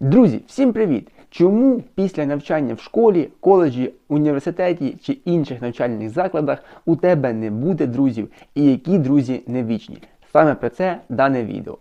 Друзі, всім привіт! Чому після навчання в школі, коледжі, університеті чи інших навчальних закладах у тебе не буде друзів і які друзі не вічні? Саме про це дане відео.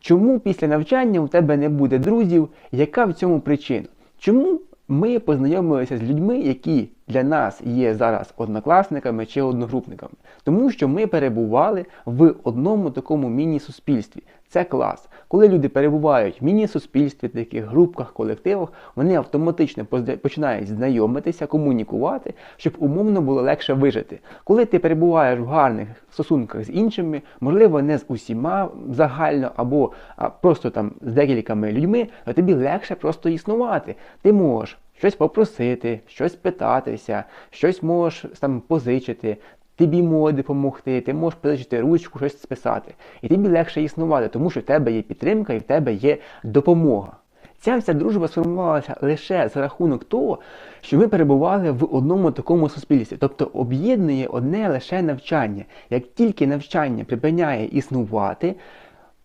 Чому після навчання у тебе не буде друзів? Яка в цьому причина? Чому ми познайомилися з людьми, які для нас є зараз однокласниками чи одногрупниками? Тому що ми перебували в одному такому міні-суспільстві. Це клас. Коли люди перебувають в міні-суспільстві, таких групках, колективах, вони автоматично починають знайомитися, комунікувати, щоб умовно було легше вижити. Коли ти перебуваєш в гарних стосунках з іншими, можливо, не з усіма загально, або просто там з декількома людьми, то тобі легше просто існувати. Ти можеш щось попросити, щось питатися, щось можеш там позичити. Тобі можуть допомогти, ти можеш позичити ручку, щось списати. І тобі легше існувати, тому що в тебе є підтримка і в тебе є допомога. Ця вся дружба сформувалася лише за рахунок того, що ми перебували в одному такому суспільстві. Тобто об'єднує одне лише навчання. Як тільки навчання припиняє існувати,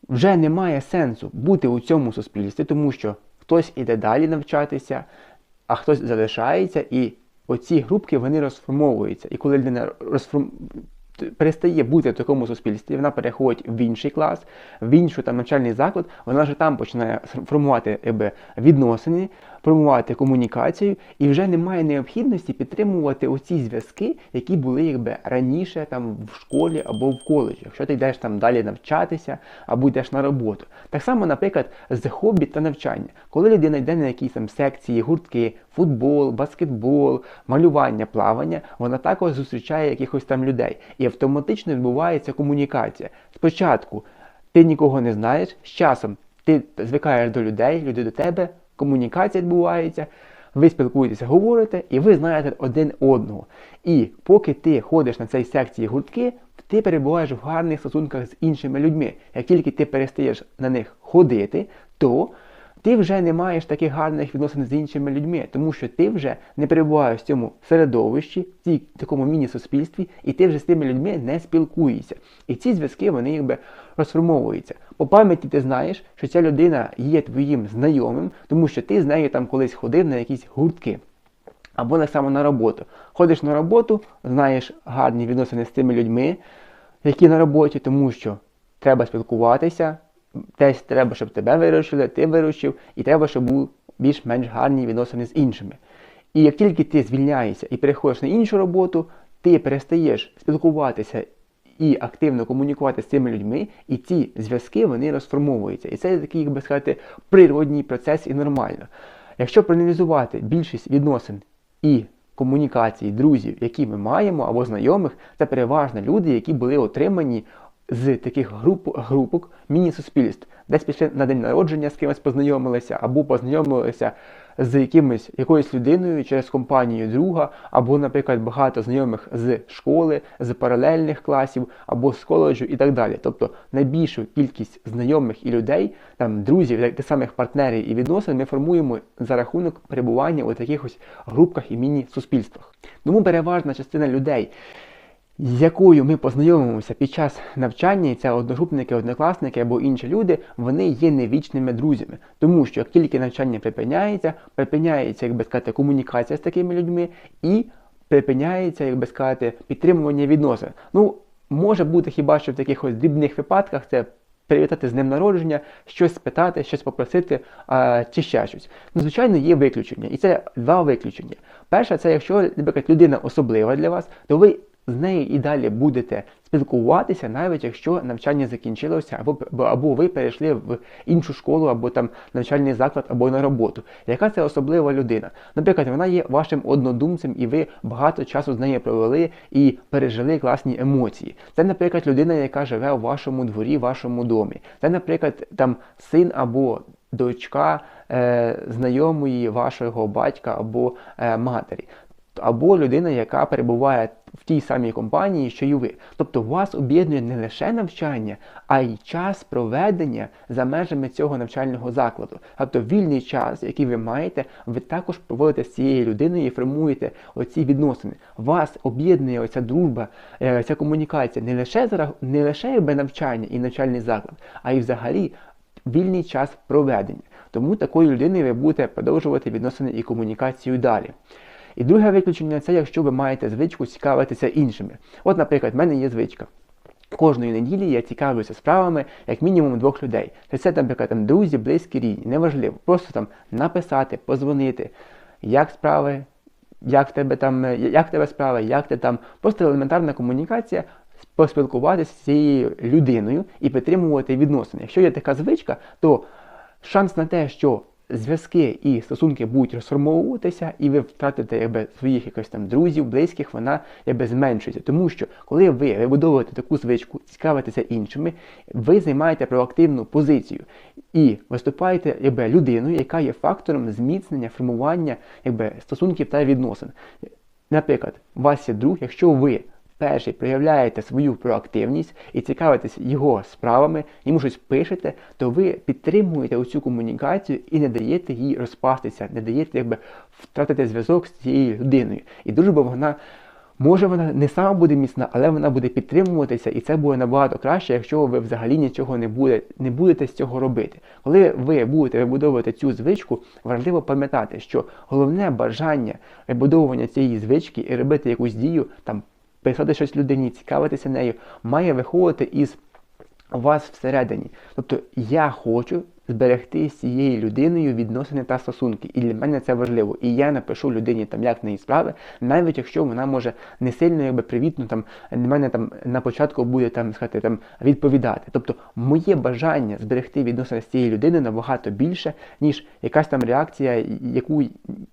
вже немає сенсу бути у цьому суспільстві, тому що хтось іде далі навчатися, а хтось залишається, і оці групки вони розформовуються. І коли людина розформ... перестає бути в такому суспільстві, вона переходить в інший клас, в інший там навчальний заклад, вона вже там починає формувати якби, відносини, формувати комунікацію, і вже немає необхідності підтримувати оці зв'язки, які були якби раніше там в школі або в коледжі. Якщо ти йдеш там далі навчатися або йдеш на роботу. Так само, наприклад, з хобі та навчання. Коли людина йде на якісь там секції, гуртки, футбол, баскетбол, малювання, плавання, вона також зустрічає якихось там людей. І автоматично відбувається комунікація. Спочатку ти нікого не знаєш, з часом ти звикаєш до людей, люди до тебе, комунікація відбувається, ви спілкуєтеся, говорите, і ви знаєте один одного. І поки ти ходиш на цій секції гуртки, ти перебуваєш в гарних стосунках з іншими людьми. Як тільки ти перестаєш на них ходити, то ти вже не маєш таких гарних відносин з іншими людьми, тому що ти вже не перебуваєш в цьому середовищі, в такому міні-суспільстві, і ти вже з тими людьми не спілкуєшся. І ці зв'язки вони якби розформовуються. По пам'яті ти знаєш, що ця людина є твоїм знайомим, тому що ти з нею там колись ходив на якісь гуртки. Або так само на роботу. Ходиш на роботу, знаєш гарні відносини з тими людьми, які на роботі, тому що треба спілкуватися, десь треба, щоб тебе виручили, ти виручив, і треба, щоб були більш-менш гарні відносини з іншими. І як тільки ти звільняєшся і переходиш на іншу роботу, ти перестаєш спілкуватися і активно комунікувати з цими людьми, і ці зв'язки вони розформовуються. І це такий, як би сказати, природній процес і нормально. Якщо проаналізувати більшість відносин і комунікацій, друзів, які ми маємо, або знайомих, це переважно люди, які були отримані з таких груп, групок міні-суспільств, десь пішли на день народження з кимось познайомилися, або познайомилися з якимось, якоюсь людиною через компанію друга, або, наприклад, багато знайомих з школи, з паралельних класів, або з коледжу і так далі. Тобто найбільшу кількість знайомих і людей, там друзів, тих самих партнерів і відносин ми формуємо за рахунок перебування у таких ось групках і міні-суспільствах. Тому переважна частина людей з якою ми познайомимося під час навчання, і це одногрупники, однокласники або інші люди, вони є невічними друзями. Тому що як тільки навчання припиняється, припиняється, як би сказати, комунікація з такими людьми і припиняється, як би сказати, підтримування відносин. Ну, може бути хіба що в таких ось дрібних випадках це. Привітати з ним народження, щось спитати, щось попросити а, чи ще щось. Ну, звичайно, є виключення. І це два виключення. Перше, це якщо, наприклад, людина особлива для вас, то ви з нею і далі будете спілкуватися, навіть якщо навчання закінчилося, або або ви перейшли в іншу школу, або там навчальний заклад, або на роботу. Яка це особлива людина? Наприклад, вона є вашим однодумцем, і ви багато часу з нею провели і пережили класні емоції. Це, наприклад, людина, яка живе у вашому дворі, вашому домі. Це, наприклад, там син або дочка е, знайомої вашого батька або е, матері. Або людина, яка перебуває в тій самій компанії, що й ви. Тобто вас об'єднує не лише навчання, а й час проведення за межами цього навчального закладу. Тобто вільний час, який ви маєте, ви також проводите з цією людиною і формуєте оці відносини. Вас об'єднує оця дружба, е, ця комунікація не лише не лише якби навчання і навчальний заклад, а й взагалі вільний час проведення. Тому такою людиною ви будете продовжувати відносини і комунікацію далі. І друге виключення це якщо ви маєте звичку цікавитися іншими. От, наприклад, в мене є звичка. Кожної неділі я цікавлюся справами як мінімум двох людей. Це, наприклад, там, друзі, близькі, рідні, неважливо. Просто там написати, позвонити, як справи, як в тебе там, як в тебе справи, як ти там. Просто елементарна комунікація, поспілкуватися з цією людиною і підтримувати відносини. Якщо є така звичка, то шанс на те, що зв'язки і стосунки будуть розформовуватися, і ви втратите якби, своїх якось там друзів, близьких, вона якби зменшується. Тому що коли ви вибудовуєте таку звичку, цікавитеся іншими, ви займаєте проактивну позицію і виступаєте якби, людиною, яка є фактором зміцнення, формування якби, стосунків та відносин. Наприклад, у вас є друг, якщо ви перший проявляєте свою проактивність і цікавитесь його справами, йому щось пишете, то ви підтримуєте оцю комунікацію і не даєте їй розпастися, не даєте якби втратити зв'язок з цією людиною. І дружба вона. Може вона не сама буде міцна, але вона буде підтримуватися, і це буде набагато краще, якщо ви взагалі нічого не будете не будете з цього робити. Коли ви будете вибудовувати цю звичку, важливо пам'ятати, що головне бажання вибудовування цієї звички і робити якусь дію там писати щось людині, цікавитися нею, має виходити із вас всередині. Тобто я хочу зберегти з цією людиною відносини та стосунки. І для мене це важливо. І я напишу людині, там, як в неї справи, навіть якщо вона може не сильно якби, привітно там, для мене там на початку буде там, сказати, там, відповідати. Тобто моє бажання зберегти відносини з цією людиною набагато більше, ніж якась там реакція, яку,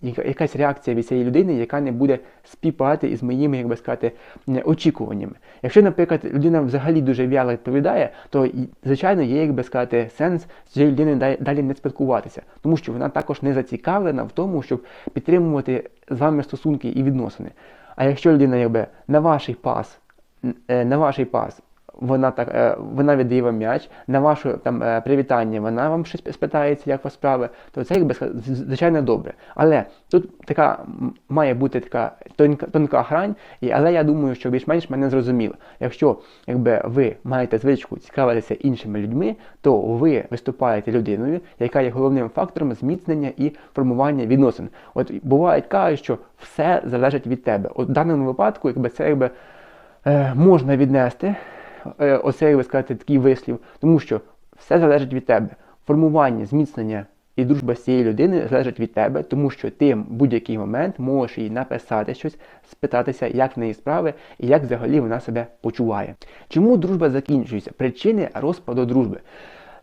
якась реакція від цієї людини, яка не буде співпадати із моїми, як би сказати, очікуваннями. Якщо, наприклад, людина взагалі дуже в'яло відповідає, то звичайно є, як би сказати, сенс з людиною далі не спілкуватися, тому що вона також не зацікавлена в тому, щоб підтримувати з вами стосунки і відносини. А якщо людина якби на ваш пас, е, на ваш пас вона так, е, вона віддає вам м'яч, на ваше там е, привітання вона вам щось спитається, як вас справи, то це якби звичайно добре. Але тут така має бути така тонка тонка грань, і, але я думаю, що більш-менш мене зрозуміло. Якщо якби ви маєте звичку цікавитися іншими людьми, то ви виступаєте людиною, яка є головним фактором зміцнення і формування відносин. От буває кажуть, що все залежить від тебе. От в даному випадку, якби це якби е, можна віднести. Е, оцей, ви сказати, такий вислів, тому що все залежить від тебе. Формування, зміцнення і дружба з цією людиною залежить від тебе, тому що ти в будь-який момент можеш їй написати щось, спитатися, як в неї справи і як взагалі вона себе почуває. Чому дружба закінчується? Причини розпаду дружби.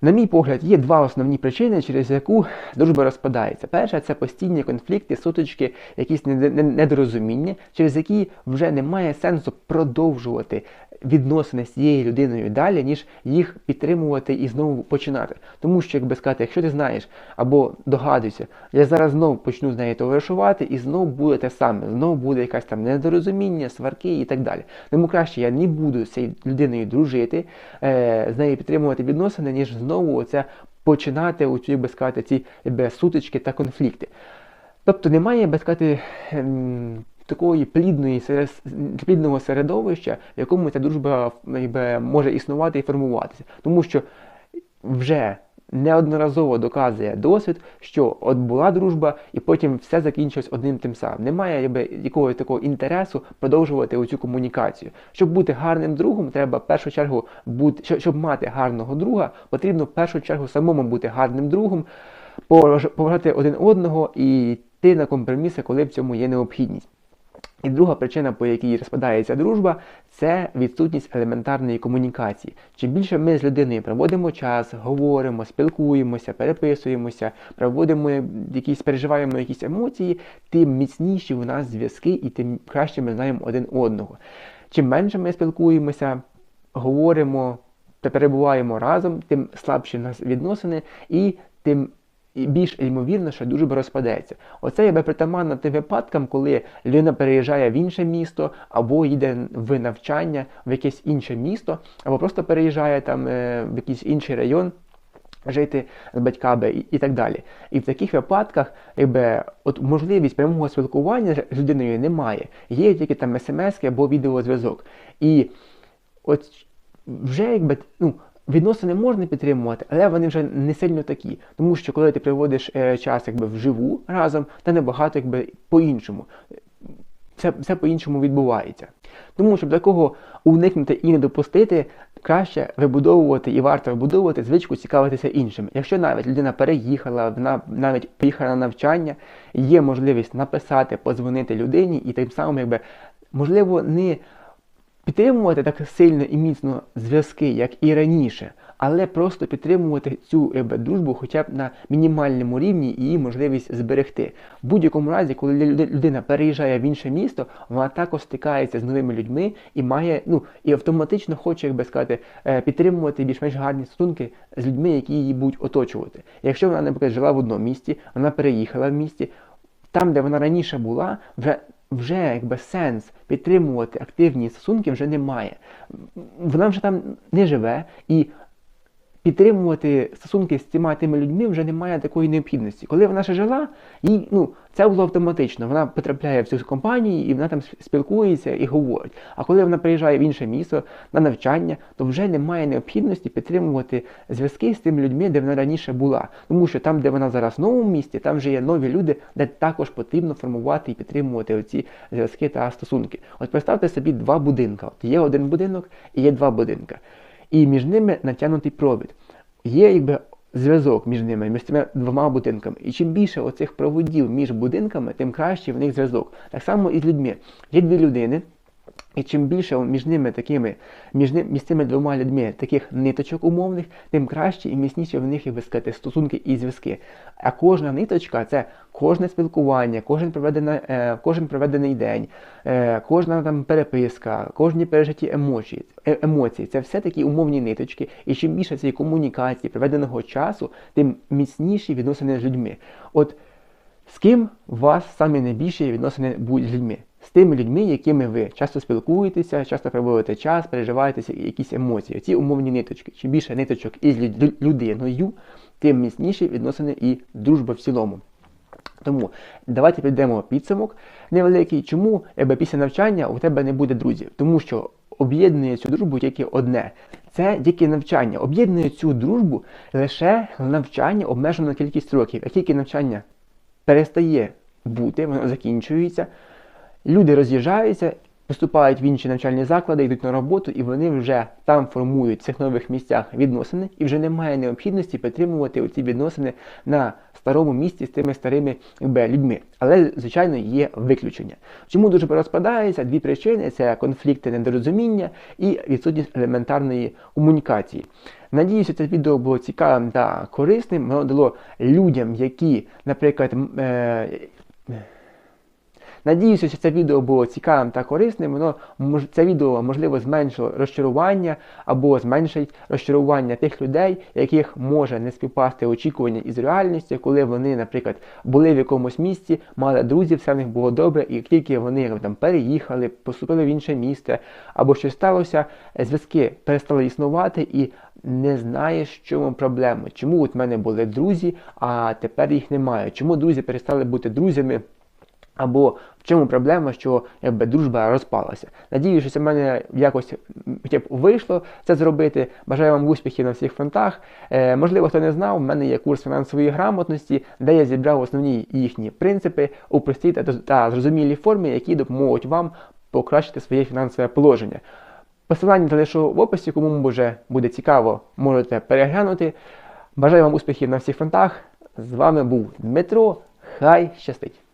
На мій погляд, є два основні причини, через яку дружба розпадається. Перша це постійні конфлікти, сутички, якісь недорозуміння, через які вже немає сенсу продовжувати відносини з цією людиною далі, ніж їх підтримувати і знову починати. Тому що, як би сказати, якщо ти знаєш або догадуєшся, я зараз знову почну з нею товаришувати і знову буде те саме, знову буде якась там недорозуміння, сварки і так далі. Тому краще я не буду з цією людиною дружити, е, з нею підтримувати відносини, ніж знову оце починати у цій, би сказати, ці би, сутички та конфлікти. Тобто немає, би сказати, ем, такої плідної плідного середовища, в якому ця дружба якби, може існувати і формуватися. Тому що вже неодноразово доказує досвід, що от була дружба, і потім все закінчилось одним тим самим. Немає якби, якогось такого інтересу продовжувати цю комунікацію. Щоб бути гарним другом, треба в першу чергу бути, щоб мати гарного друга, потрібно в першу чергу самому бути гарним другом, поважати один одного і йти на компроміси, коли в цьому є необхідність. І друга причина, по якій розпадається дружба, це відсутність елементарної комунікації. Чим більше ми з людиною проводимо час, говоримо, спілкуємося, переписуємося, проводимо якісь, переживаємо якісь емоції, тим міцніші у нас зв'язки і тим краще ми знаємо один одного. Чим менше ми спілкуємося, говоримо та перебуваємо разом, тим слабші у нас відносини і тим і більш ймовірно, що дружба розпадеться. Оце є притаманно тим випадкам, коли людина переїжджає в інше місто, або йде в навчання в якесь інше місто, або просто переїжджає там е, в якийсь інший район. Жити з батьками і, і так далі. І в таких випадках якби, от можливість прямого спілкування з людиною немає. Є тільки там смс або відеозв'язок. І от вже якби, ну, Відносини можна підтримувати, але вони вже не сильно такі. Тому що коли ти проводиш е, час якби вживу разом, та набагато якби по-іншому. Все, все по-іншому відбувається. Тому щоб такого уникнути і не допустити, краще вибудовувати і варто вибудовувати звичку цікавитися іншими. Якщо навіть людина переїхала, вона навіть поїхала на навчання, є можливість написати, подзвонити людині і тим самим, якби можливо, не підтримувати так сильно і міцно зв'язки, як і раніше, але просто підтримувати цю дружбу хоча б на мінімальному рівні і її можливість зберегти. В будь-якому разі, коли людина переїжджає в інше місто, вона також стикається з новими людьми і має, ну і автоматично хоче, як би сказати, е, підтримувати більш-менш гарні стосунки з людьми, які її будуть оточувати. Якщо вона, наприклад, жила в одному місті, вона переїхала в місті, там, де вона раніше була, вже вже якби сенс підтримувати активні стосунки вже немає. Вона вже там не живе і підтримувати стосунки з цими тими людьми вже немає такої необхідності. Коли вона ще жила, їй ну, це було автоматично. Вона потрапляє в цю компанію і вона там спілкується і говорить. А коли вона приїжджає в інше місто на навчання, то вже немає необхідності підтримувати зв'язки з тими людьми, де вона раніше була. Тому що там, де вона зараз в новому місті, там вже є нові люди, де також потрібно формувати і підтримувати оці зв'язки та стосунки. От представте собі два будинка. От є один будинок і є два будинка. І між ними натягнутий провід. Є якби зв'язок між ними, між цими двома будинками. І чим більше оцих проводів між будинками, тим краще в них зв'язок. Так само і з людьми. Є дві людини. І чим більше між ними такими, між, ним, між цими двома людьми таких ниточок умовних, тим краще і міцніше в них, як би сказати, стосунки і зв'язки. А кожна ниточка це кожне спілкування, кожен проведений, е, кожен проведений день, е, кожна там переписка, кожні пережиті емоції, е, емоції. Це все такі умовні ниточки. І чим більше цієї комунікації, проведеного часу, тим міцніші відносини з людьми. От з ким у вас самі найбільші відносини будуть з людьми? З тими людьми, якими ви часто спілкуєтеся, часто проводите час, переживаєте якісь емоції. Ці умовні ниточки. Чим більше ниточок із людиною, тим міцніші відносини і дружба в цілому. Тому давайте підемо підсумок невеликий. Чому після навчання у тебе не буде друзів? Тому що об'єднує цю дружбу тільки одне. Це тільки навчання. Об'єднує цю дружбу лише навчання обмежено на кількість років. Як тільки навчання перестає бути, воно закінчується, люди роз'їжджаються, поступають в інші навчальні заклади, йдуть на роботу, і вони вже там формують в цих нових місцях відносини, і вже немає необхідності підтримувати оці відносини на старому місці з тими старими якби, людьми. Але, звичайно, є виключення. Чому дуже розпадається? Дві причини: це конфлікти, недорозуміння і відсутність елементарної комунікації. Надіюся, це відео було цікавим та корисним. Воно дало людям, які, наприклад, е, Надіюся, що це відео було цікавим та корисним. Воно це відео можливо зменшило розчарування або зменшить розчарування тих людей, яких може не співпасти очікування із реальністю, коли вони, наприклад, були в якомусь місці, мали друзів, все в них було добре, і тільки вони там переїхали, поступили в інше місце, або щось сталося, зв'язки перестали існувати і. Не знаєш, в чому проблема. Чому от в мене були друзі, а тепер їх немає? Чому друзі перестали бути друзями? Або в чому проблема, що якби дружба розпалася. Надію, що в мене якось хоча вийшло це зробити. Бажаю вам успіхів на всіх фронтах. Е, можливо, хто не знав, в мене є курс фінансової грамотності, де я зібрав основні їхні принципи у простій та, та зрозумілій формі, які допоможуть вам покращити своє фінансове положення. Посилання залишу в описі, кому може буде цікаво, можете переглянути. Бажаю вам успіхів на всіх фронтах. З вами був Дмитро. Хай щастить!